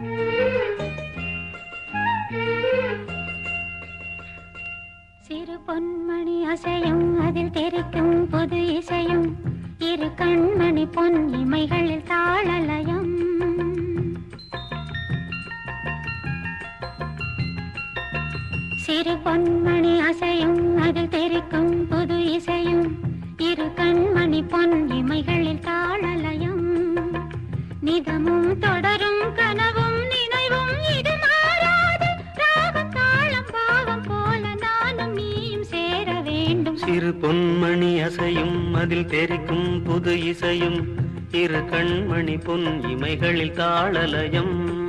சிறு பொன்மணி அசையும் அதில் தெரிக்கும் புது இசையும் இரு கண்மணி பொன் இமைகளில் தாளலயம். சிறு பொன்மணி அசையும் அதில் தெரிக்கும் புது இசையும் இரு கண்மணி பொன் இமைகளில் தாளலயம். நிதமும் தொடரும் வேண்டும். சிறு பொன்மணி அசையும் அதில் தெரிக்கும் புது இசையும் இரு கண்மணி பொன் இமைகளில் தாளலயம்.